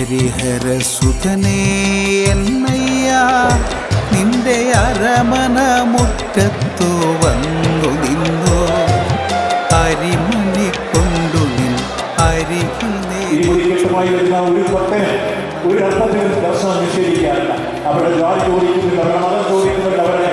ഹരിഹരസുതനേ എന്നയ്യ നിന്റെ അരമന മുറ്റത്തു വന്നു നിന്നു. അരിമണി കൊണ്ടു നിൻ അരികിൽ ഒരു അർത്ഥത്തിലും ദർശനം നിഷേധിക്കാറില്ല അവരുടെ ജാതി ചോദിക്കുന്നില്ല അവരുടെ മതം ചോദിക്കുന്നില്ല അവരുടെ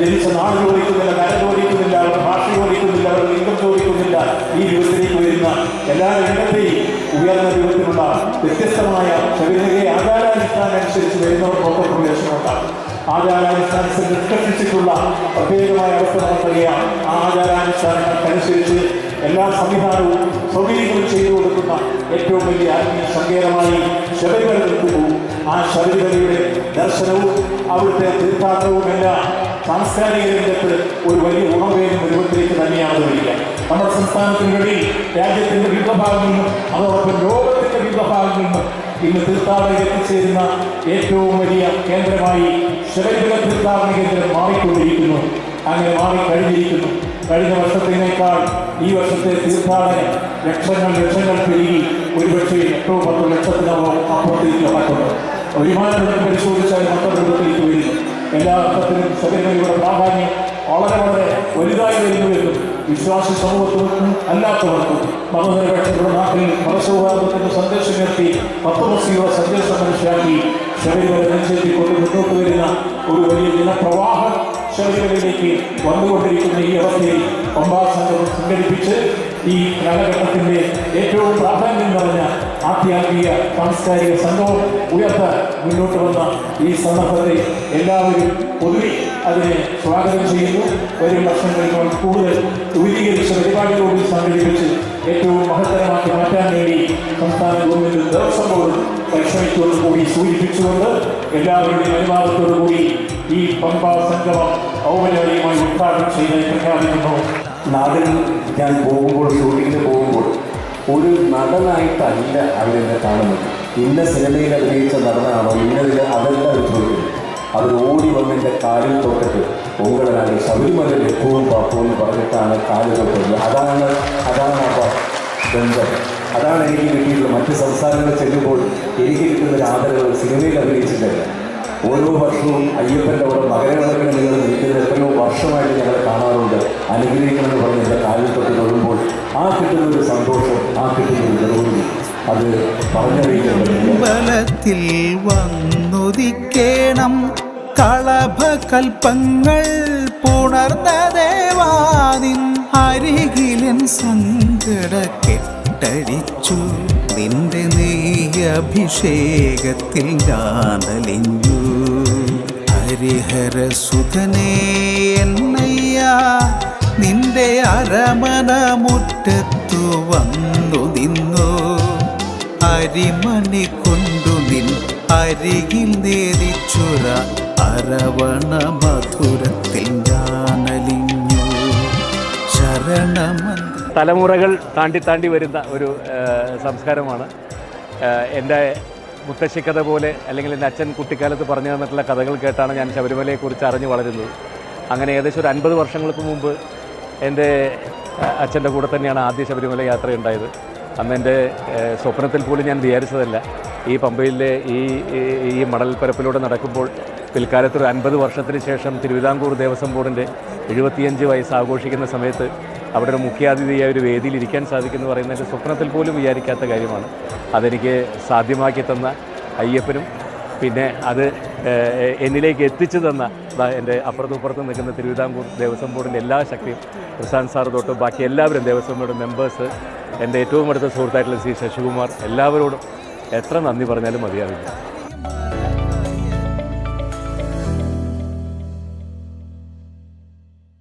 ജനിച്ച നാട് ചോദിക്കുന്നില്ല നരം ചോദിക്കുന്നില്ല അവരുടെ ഭാഷ ചോദിക്കുന്നില്ല അവരുടെ ലിംഗം ചോദിക്കുന്നില്ല ഈ ദിവസത്തിലേക്ക് വരുന്ന എല്ലാ രംഗത്തെയും ഉയർന്ന രൂപത്തിലുള്ള വ്യത്യസ്തമായ ശബരിമലയെ ആചാരാനുഷ്ഠാനം അനുസരിച്ച് വരുന്നവർക്കൊക്കെ പ്രവേശനമുണ്ടാകും ആചാരാനുഷ്ഠാനത്തിൽ നിഷ്കർഷിച്ചിട്ടുള്ള പ്രത്യേകമായ അവസ്ഥ നമുക്കറിയാം ആ ആചാരാനുഷ്ഠാനങ്ങൾക്കനുസരിച്ച് എല്ലാ സംവിധാനവും സൗകര്യങ്ങളും ചെയ്തു കൊടുക്കുന്ന ഏറ്റവും വലിയ ആത്മീയ സങ്കേതമായി ശബരിമല നിൽക്കുന്നു ആ ശബരിമലയുടെ ദർശനവും അവിടുത്തെ തീർത്ഥാടനവും എല്ലാം സാംസ്കാരിക രംഗത്ത് ഒരു വലിയ ഉണർവേദം രൂപത്തിലേക്ക് തന്നെയാണ് വരിക. നമ്മുടെ സംസ്ഥാനത്തിന് വെളിയിൽ രാജ്യത്തിന്റെ വിവിധ ഭാഗങ്ങളിൽ ഇന്ന് തീർത്ഥാടകർ എത്തിച്ചേരുന്ന ഏറ്റവും വലിയ കേന്ദ്രമായി ശബരിമല തീർത്ഥാടന കേന്ദ്രം മാറിക്കൊണ്ടിരിക്കുന്നു. അങ്ങനെ മാറിക്കഴിഞ്ഞിരിക്കുന്നു. കഴിഞ്ഞ വർഷത്തിനേക്കാൾ ഈ വർഷത്തെ തീർത്ഥാടനം ലക്ഷങ്ങൾ ലക്ഷങ്ങൾ പെരുകി ഒരുപക്ഷെ എട്ടോ പത്തോ ലക്ഷത്തിനോ അപ്പുറത്തേക്ക് നടക്കുന്നു വിമാനത്തിൽ പരിശോധിച്ചാൽ മൊത്തം രൂപത്തിലേക്ക് വരുന്നു. എല്ലാ അർത്ഥത്തിലും ശബരിമലയുടെ പ്രാധാന്യം വിശ്വാസി സമൂഹത്തിനും അല്ലാത്തവർക്കും മതനിരപേക്ഷയുടെ നാട്ടിൽ മതസൗഹാർദ്ദത്തിന്റെ സന്ദേശം ഉയർത്തി പത്തുമസിയുടെ സന്ദേശം മനസ്സിലാക്കി ശബരിമല നെഞ്ചേറ്റി മുന്നോട്ട് വരുന്ന ഒരു വലിയ ജനപ്രവാഹം ശബരിമലയിലേക്ക് വന്നുകൊണ്ടിരിക്കുന്ന ഈ അവസ്ഥയിൽ പമ്പാ സംഗമം സംഘടിപ്പിച്ച് ഈ കാലഘട്ടത്തിന്റെ ഏറ്റവും പ്രാധാന്യം നിറഞ്ഞ ആധ്യാത്മിക സാംസ്കാരിക സംഘവും ഉയർത്താൻ മുന്നോട്ട് വന്ന ഈ സന്ദർഭത്തെ എല്ലാവരും പൊതുവെ അതിനെ സ്വാഗതം ചെയ്യുന്നു. വരും വർഷങ്ങളിൽ കൂടുതൽ വിപുലീകരിച്ച പരിപാടികളോട് സംഘടിപ്പിച്ച് ഏറ്റവും മഹത്തരമാക്കി മാറ്റാൻ വേണ്ടി സംസ്ഥാന ഗവൺമെന്റ് ദേവസ്വം ബോർഡും പരിശ്രമിച്ചുകൊണ്ട് കൂടി സൂചിപ്പിച്ചുകൊണ്ട് എല്ലാവരുടെയും അനുവാദത്തോടു കൂടി ഈ പമ്പ സംഗമം ഔപചാരികമായി ഉദ്ഘാടനം ചെയ്ത് പ്രഖ്യാപിക്കുന്നു. നാട്ടിൽ ഞാൻ പോകുമ്പോൾ ഷൂട്ടിങ്ങിന് പോകുമ്പോൾ ഒരു നടനായിട്ടല്ല അവരെന്നെ കാണുന്നത്. ഇന്ന സിനിമയിൽ അഭിനയിച്ച നടനാണോ ഇന്നതിൽ അതല്ല ചോദിക്കുന്നത് അവർ ഓടി വന്നെന്റെ കാലിൽ തൊട്ടിട്ട് പൊങ്കളനാണ് ശബരിമല എപ്പോഴും പാപ്പോ എന്ന് പറഞ്ഞിട്ടാണ് കാലിൽ തൊട്ടത് അതാണ് അതാണ് ആ ബന്ധം. അതാണ് എനിക്ക് കിട്ടിയിട്ടുള്ളത് മറ്റ് സംസ്ഥാനങ്ങളിൽ ചെല്ലുമ്പോൾ എനിക്ക് കിട്ടുന്ന ഒരു ആദരവ് സിനിമയിൽ അഭിനയിച്ചിട്ടില്ല ഓരോ വർഷവും അയ്യപ്പന്റെ അവിടെ മകരവിളക്കിന് നിങ്ങൾ നിൽക്കുന്ന എത്രയോ വർഷമായിട്ട് ഞങ്ങൾ കാണാറുണ്ട്. അനുഗ്രഹിക്കണമെന്ന് ആ കിട്ടുന്ന ഒരു സന്തോഷം ആ കിട്ടുന്ന ഒരു നിർവൃതി അത് പറഞ്ഞറിയിക്കേണ്ടത് ബലത്തിൽ വന്നുദിക്കേണം കളഭകൽപ്പങ്ങൾ പുണർന്ന ദേവാദിൻ അരികിലൻ സങ്കട കെട്ടടിച്ചു നിന്റെ നീ അഭിഷേകത്തിൽ ഞാനലിഞ്ഞു ഹരിഹരസുതനേ എന്നയ്യ നിന്റെ അരമന മുറ്റത്തു വന്നു നിന്നു. അരിമണി കൊണ്ടു നിൻ അരികിൽ നേരിച്ചുര അരവണ മധുരത്തിൽ ഞാനലിഞ്ഞു. ശരണമന്ത്ര തലമുറകൾ താണ്ടി താണ്ടി വരുന്ന ഒരു സംസ്കാരമാണ്. എന്റെ മുത്തശ്ശിക്കഥ പോലെ അല്ലെങ്കിൽ എന്റെ അച്ഛൻ കുട്ടിക്കാലത്ത് പറഞ്ഞു തന്നിട്ടുള്ള കഥകൾ കേട്ടാണ് ഞാൻ ശബരിമലയെക്കുറിച്ച് അറിഞ്ഞു വളരുന്നത്. അങ്ങനെ ഏകദേശം ഒരു അൻപത് വർഷങ്ങൾക്ക് മുമ്പ് എന്റെ അച്ഛന്റെ കൂടെ തന്നെയാണ് ആദ്യ ശബരിമല യാത്രയുണ്ടായത്. അന്ന് എന്റെ സ്വപ്നത്തിൽ പോലും ഞാൻ വിചാരിച്ചതല്ല. ഈ പമ്പയിലെ ഈ ഈ- മണൽപ്പരപ്പിലൂടെ നടക്കുമ്പോൾ പിൽക്കാലത്ത് ഒരു അൻപത് വർഷത്തിന് ശേഷം തിരുവിതാംകൂർ ദേവസ്വം ബോർഡിന്റെ എഴുപത്തിയഞ്ച് വയസ്സ് ആഘോഷിക്കുന്ന സമയത്ത് അവിടെ ഒരു മുഖ്യാതിഥിയായ ഒരു വേദിയിൽ ഇരിക്കാൻ സാധിക്കുമെന്ന് പറയുന്നത് എന്റെ സ്വപ്നത്തിൽ പോലും വിചാരിക്കാത്ത കാര്യമാണ്. അതെനിക്ക് സാധ്യമാക്കി തന്ന അയ്യപ്പനും പിന്നെ അത് എന്നിലേക്ക് എത്തിച്ചു തന്ന എന്റെ അപ്പുറത്തും നിൽക്കുന്ന തിരുവിതാംകൂർ ദേവസ്വം ബോർഡിന്റെ എല്ലാ ശക്തിയും പ്രശാന്ത് സാർ തൊട്ട് ബാക്കി എല്ലാവരും ദേവസ്വം ബോർഡ് മെമ്പേഴ്സ് എന്റെ ഏറ്റവും അടുത്ത സുഹൃത്തായിട്ടുള്ള സി ശശികുമാർ എല്ലാവരോടും എത്ര നന്ദി പറഞ്ഞാലും മതിയാവില്ല.